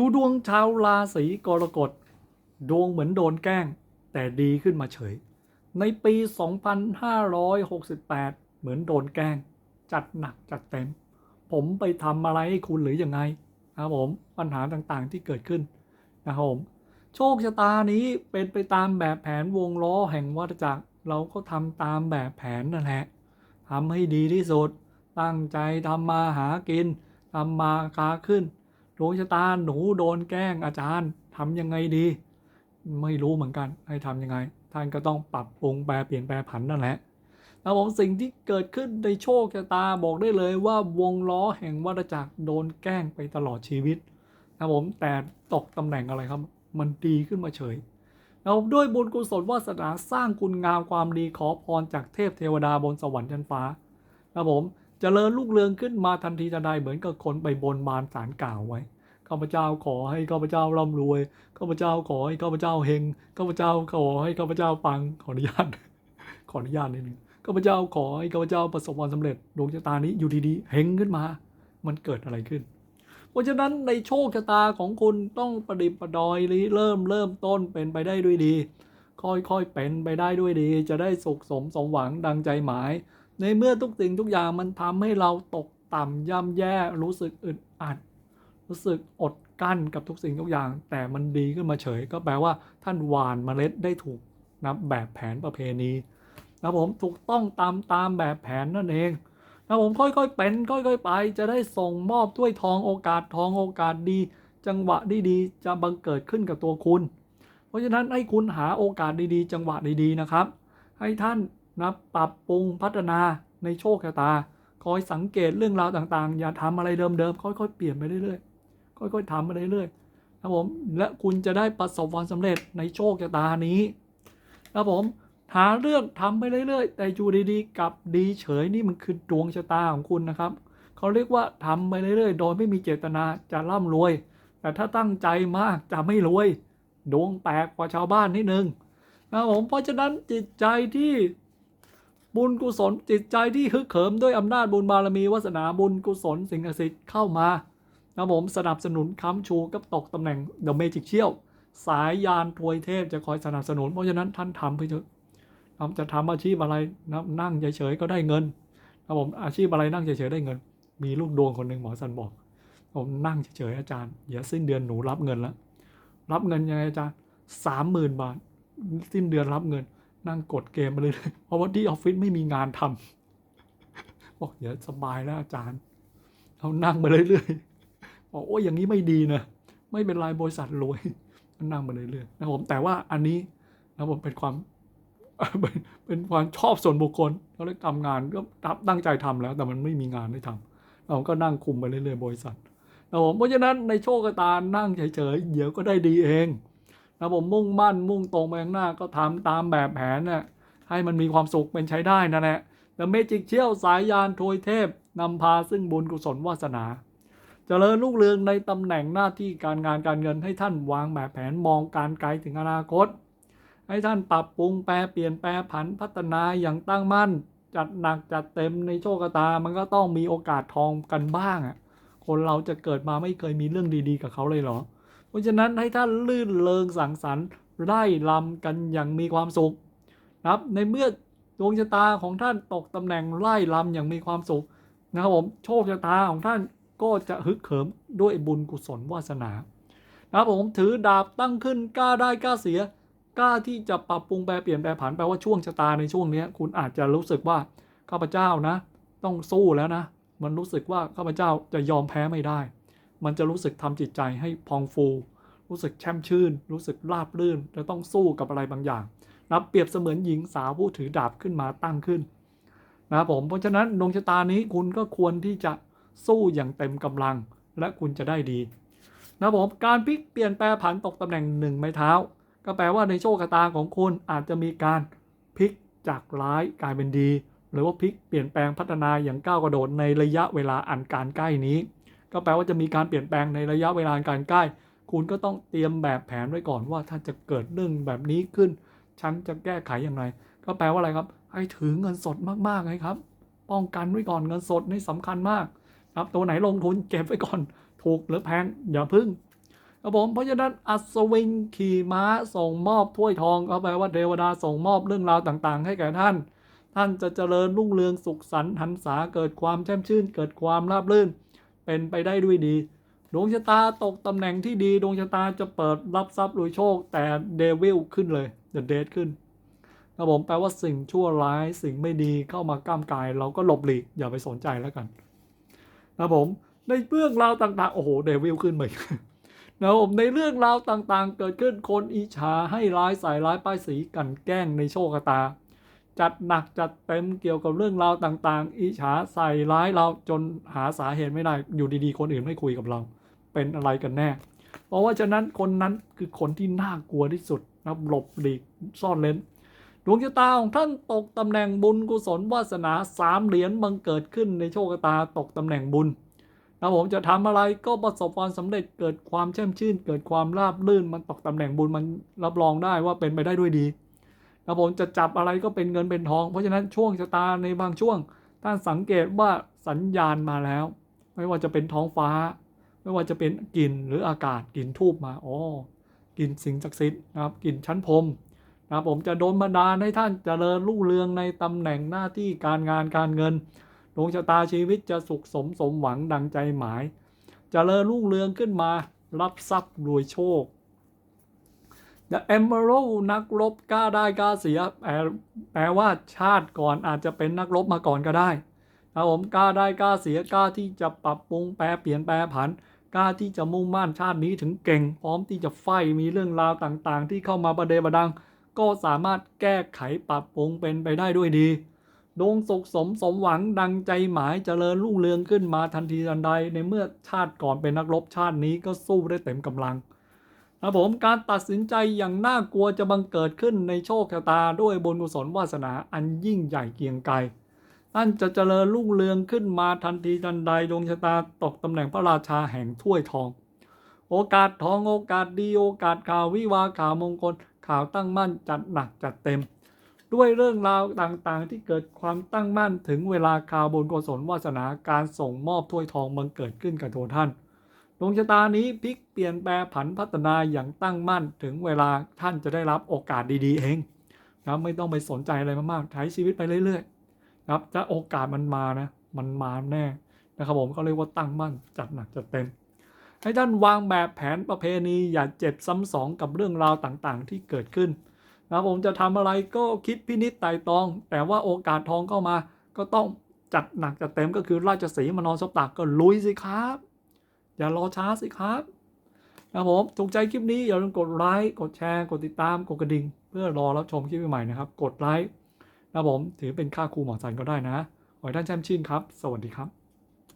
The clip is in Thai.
ดูดวงชาวราศีกรกฎ ดวงเหมือนโดนแกล้ง แต่ดีขึ้นมาเฉย ในปี 2568 เหมือนโดนแกล้ง จัดหนักจัดเต็ม ผมไปทำอะไรให้คุณหรืออยังไงนะครับผมปัญหาต่างๆที่เกิดขึ้นนะครับผมโชคชะตานี้เป็นไปตามแบบแผนวงล้อแห่งวัฏจักรเราก็ทำตามแบบแผนนั่นแหละทำให้ดีที่สุด ตั้งใจทำมาหากินทำมาค้าขึ้น ดวงชะตาหนูโดนแกล้งอาจารย์ทำยังไงดี ไม่รู้เหมือนกันให้ทำยังไง ท่านก็ต้องปรับปรุงแปลเปลี่ยนแปลผันนั่นแหละแล้วผมสิ่งที่เกิดขึ้นในโชคชะตาบอกได้เลยว่าวงล้อแห่งวัฏจักรโดนแกล้งไปตลอดชีวิตนะผมแต่ตกตำแหน่งอะไรครับ มันดีขึ้นมาเฉยเราด้วยบุญกุศลวาสนาสร้างคุณงามความดีขอพรจากเทพเทวดาบนสวรรค์ชั้นฟ้านะผมจเจริญลูกเรืองขึ้นมาทันทีทันใดเหมือนกับคนไปบนบานสารกล่าวไว้ ข้าพเจ้าขอให้ข้าพเจ้าร่ำรวย ข้าพเจ้าขอให้ข้าพเจ้าเฮง ข้าพเจ้าขอให้ข้าพเจ้าปัง ขออนุญาต ขออนุญาตนิดนึง ข้าพเจ้าขอให้ข้าพเจ้าประสบความสำเร็จ ดวงชะตานี้อยู่ดีๆ เฮงขึ้นมา มันเกิดอะไรขึ้น เพราะฉะนั้นในโชคชะตาของคุณต้องประดิษฐ์ประดอยเริ่มเริ่มต้นเป็นไปได้ด้วยดี ค่อยๆเป็นไปได้ด้วยดี จะได้สุขสมสมหวังดังใจหมาย ในเมื่อทุกสิ่งทุกอย่างมันทำให้เราตกต่ำย่ำแย่รู้สึกอึดอัด รู้สึกอดกั้นกับทุกสิ่งทุกอย่าง แต่มันดีขึ้นมาเฉย ก็แปลว่าท่านหวานเมล็ดได้ถูกนะแบบแผนประเพณีนะผมถูกต้องตามตามแบบแผนนั่นเองนะผมค่อยๆเป็นค่อยๆไป จะได้ส่งมอบถ้วยทองโอกาสทองโอกาสดี จังหวะดีๆจะบังเกิดขึ้นกับตัวคุณ เพราะฉะนั้นให้คุณหาโอกาสดีๆ จังหวะดีๆนะครับ ให้ท่านนะปรับปรุงพัฒนาในโชคชะตา คอยสังเกตเรื่องราวต่างๆ อย่าทำอะไรเดิมๆค่อยๆเปลี่ยนไปเรื่อยๆ ค่อยๆทำไปเรื่อยๆนะผมและคุณจะได้ประสบความสำเร็จในโชคชะตานี้นะผมหาเรื่องทำไปเรื่อยๆ แต่อยู่ดีๆกับดีเฉยนี่มันคือดวงชะตาของคุณนะครับเขาเรียกว่าทำไปเรื่อยๆ โดยไม่มีเจตนาจะร่ำรวย แต่ถ้าตั้งใจมากจะไม่รวยดวงแปลกกว่าชาวบ้านนิดนึงนะผมเพราะฉะนั้นจิตใจที่บุญกุศลจิตใจที่ฮึกเหิมด้วยอำนาจบุญบารมีวาสนาบุญกุศลสิ่งศักดิ์สิทธิ์เข้ามา นะผมสนับสนุนค้ำชูกับตกตำแหน่งเดอะเมจิกเชี่ยลสายยานทวยเทพจะคอยสนับสนุน เพราะฉะนั้นท่านทำไปเถอะทำจะทำอาชีพอะไรนะนั่งเฉยๆก็ได้เงินนะผมอาชีพอะไรนั่งเฉยๆได้เงิน มีลูกดวงคนหนึ่งหมอสันบอก ผมนั่งเฉยๆอาจารย์เดี๋ยวสิ้นเดือนหนูรับเงินแล้วรับเงินยังไงอาจารย์สามหมื่นบาท สิ้นเดือนรับเงิน นั่งกดเกมมาเลยเพราะว่าที่ออฟฟิศไม่มีงานทำบอกเดี๋ยวสบายแล้วอาจารย์เอานั่งมาเรื่อยๆ บอกโอ้ยอย่างนี้ไม่ดีนะ ไม่เป็นไรบริษัทรวยนั่งมาเรื่อยๆนะผมแต่ว่าอันนี้นะผมเป็นความเป็นความชอบส่วนบุคคลเขาเลยทำงานก็ตั้งใจทำแล้ว แต่มันไม่มีงานให้ทำเราก็นั่งคุมไปเรื่อยๆบริษัทนะผมเพราะฉะนั้นในโชคชะตานั่งเฉยๆเดี๋ยวก็ได้ดีเองนะผมมุ่งมั่นมุ่งตรงไปข้างหน้าก็ทำตามแบบแผนน่ะให้มันมีความสุขเป็นใช้ได้นั่นแหละแต่เมจิกเชี่ยวสายยานโทยเทพนำพาซึ่งบุญกุศลวาสนา เจริญลูกเรืองในตำแหน่งหน้าที่การงานการเงินให้ท่านวางแบบแผนมองการไกลถึงอนาคต ให้ท่านปรับปรุงแปลเปลี่ยนแปลผันพัฒนาอย่างตั้งมั่น จัดหนักจัดเต็มในโชคชะตา มันก็ต้องมีโอกาสทองกันบ้างอะคนเราจะเกิดมาไม่เคยมีเรื่องดีๆ กับเขาเลยเหรอ เพราะฉะนั้นให้ท่านลื่นเลงสังสรรค์ไล่ลำกันอย่างมีความสุขนะครับในเมื่อดวงชะตาของท่านตกตำแหน่งไล่ลำอย่างมีความสุขนะครับผมโชคชะตาของท่าน ก็จะฮึกเหิมด้วยบุญกุศลวาสนานะผมถือดาบตั้งขึ้นกล้าได้กล้าเสียกล้าที่จะปรับปรุงแปลเปลี่ยนแปลผันแปลว่าช่วงชะตาในช่วงนี้คุณอาจจะรู้สึกว่าข้าพเจ้านะ ต้องสู้แล้วนะ มันรู้สึกว่าข้าพเจ้าจะยอมแพ้ไม่ได้ มันจะรู้สึกทำจิตใจให้พองฟู รู้สึกแช่มชื่น รู้สึกราบรื่นจะต้องสู้กับอะไรบางอย่างนะเปรียบเสมือนหญิงสาวผู้ถือดาบขึ้นมาตั้งขึ้นนะผมเพราะฉะนั้นดวงชะตานี้คุณก็ควรที่จะ สู้อย่างเต็มกำลัง และคุณจะได้ดีนะครับผมการพลิกเปลี่ยนแปลผันตกตำแหน่งหนึ่งไม้เท้า ก็แปลว่าในโชคชะตาของคุณอาจจะมีการพลิกจากร้ายกลายเป็นดี หรือว่าพลิกเปลี่ยนแปลงพัฒนาอย่างก้าวกระโดดในระยะเวลาอันการใกล้นี้ ก็แปลว่าจะมีการเปลี่ยนแปลงในระยะเวลาอันการใกล้ คุณก็ต้องเตรียมแบบแผนไว้ก่อนว่าถ้าจะเกิดเรื่องแบบนี้ขึ้น ฉันจะแก้ไขอย่างไร ก็แปลว่าอะไรครับ ให้ถือเงินสดมากๆเลยครับ ป้องกันไว้ก่อนเงินสดนี่สำคัญมาก ครับตัวไหนลงทุนเก็บไว้ก่อน ถูกหรือแพงอย่าพึ่งครับผมเพราะฉะนั้นอัศวินขี่ม้าส่งมอบถ้วยทองก็แปลว่าเทวดาส่งมอบเรื่องราวต่างๆ ให้แก่ท่าน ท่านจะเจริญรุ่งเรืองสุขสันต์หันษาเกิดความแช่มชื่น เกิดความราบรื่น เป็นไปได้ด้วยดี ดวงชะตาตกตำแหน่งที่ดี ดวงชะตาจะเปิดรับทรัพย์รวยโชค แต่เดวิลขึ้นเลยเดอะเดทขึ้นครับผมแปลว่าสิ่งชั่วร้ายสิ่งไม่ดีเข้ามาก้ามกาย เราก็หลบหลีกอย่าไปสนใจแล้วกัน นะผมในเรื่องราวต่างๆ โอ้โหเดวิลขึ้นมาอีกนะผมในเรื่องราวต่างๆ เกิดขึ้นคนอิจฉาให้ร้ายใส่ร้ายป้ายสีกันแกล้งในโชคตา จัดหนักจัดเต็มเกี่ยวกับเรื่องราวต่างๆ อิจฉาใส่ร้ายเราจนหาสาเหตุไม่ได้อยู่ดีๆ คนอื่นไม่คุยกับเรา เป็นอะไรกันแน่ เพราะว่าฉะนั้นคนนั้นคือคนที่น่ากลัวที่สุดนับหลบหลีกซ่อนเลน ดวงชะตาของท่านตกตำแหน่งบุญกุศลวาสนาสามเหรียญบังเกิดขึ้นในโชคชะตาตกตำแหน่งบุญนะผมจะทำอะไรก็ประสบความสำเร็จเกิดความแช่มชื่น เกิดความราบรื่นมันตกตำแหน่งบุญมันรับรองได้ว่าเป็นไปได้ด้วยดีนะผมจะจับอะไรก็เป็นเงินเป็นทอง เพราะฉะนั้นช่วงชะตาในบางช่วงท่านสังเกตว่าสัญญาณมาแล้ว ไม่ว่าจะเป็นท้องฟ้า ไม่ว่าจะเป็นกลิ่นหรืออากาศกลิ่นทูบมาอ๋อกลิ่นสิ่งศักดิ์สิทธิ์นะครับกลิ่นชั้นพรม นะผมจะโดนบันดาลให้ท่านเจริญรุ่งเรืองในตำแหน่งหน้าที่การงานการเงิน ดวงชะตาชีวิตจะสุขสมสมหวังดังใจหมายเจริญรุ่งเรืองขึ้นมา รับทรัพย์รวยโชค The Emerald นักรบกล้าได้กล้าเสียแปลว่าชาติก่อนอาจจะเป็นนักรบมาก่อนก็ได้ครับผมกล้าได้กล้าเสียกล้าที่จะปรับปรุงแปรเปลี่ยนแปรผันกล้าที่จะมุ่งมั่นชาตินี้ถึงเก่ง พร้อมที่จะไฟมีเรื่องราวต่างๆ ที่เข้ามาประเดประดัง ก็สามารถแก้ไขปรับปรุงเป็นไปได้ด้วยดี ดวงสุขสมสมหวังดังใจหมายเจริญรุ่งเรืองขึ้นมาทันทีทันใด ในเมื่อชาติก่อนเป็นนักรบชาตินี้ก็สู้ได้เต็มกำลังนะผมการตัดสินใจอย่างน่ากลัวจะบังเกิดขึ้นในโชคชะตาด้วยบุญกุศลวาสนาอันยิ่งใหญ่เกียงไกรท่านจะเจริญรุ่งเรืองขึ้นมาทันทีทันใดดวงชะตาตกตำแหน่งพระราชาแห่งถ้วยทอง โอกาสทองโอกาสดีโอกาสข่าววิวาข่าวมงคล ข่าวตั้งมั่นจัดหนักจัดเต็ม ด้วยเรื่องราวต่างๆ ที่เกิดความตั้งมั่นถึงเวลาข่าวบุญกุศลวาสนาการส่งมอบถ้วยทองมันเกิดขึ้นกับตัวท่านดวงชะตานี้พลิกเปลี่ยนแปลผันพัฒนาอย่างตั้งมั่นถึงเวลาท่านจะได้รับโอกาสดีๆ เองนะไม่ต้องไปสนใจอะไรมากๆใช้ชีวิตไปเรื่อยๆครับถ้าโอกาสมันมานะ มันมาแน่นะครับผมก็เรียกว่าตั้งมั่นจัดหนักจัดเต็ม ให้ท่านวางแบบแผนประเพณีอย่าเจ็บซ้ำสองกับเรื่องราวต่างๆ ที่เกิดขึ้นนะครับผมจะทำอะไรก็คิดพินิจไต่ตอง แต่ว่าโอกาสทองเข้ามา ก็ต้องจัดหนักจัดเต็มก็คือราชสีมานอนซบตักก็ลุยสิครับ อย่ารอช้าสิครับนะครับผมถูกใจคลิปนี้อย่าลืมกดไลค์กดแชร์กดติดตามกดกระดิ่ง เพื่อรอรับชมคลิปใหม่ๆนะครับ กดไลค์นะครับผมถือเป็นค่าครูหมอสันก็ได้นะขอให้ท่านแช่มชื่นครับ สวัสดีครับ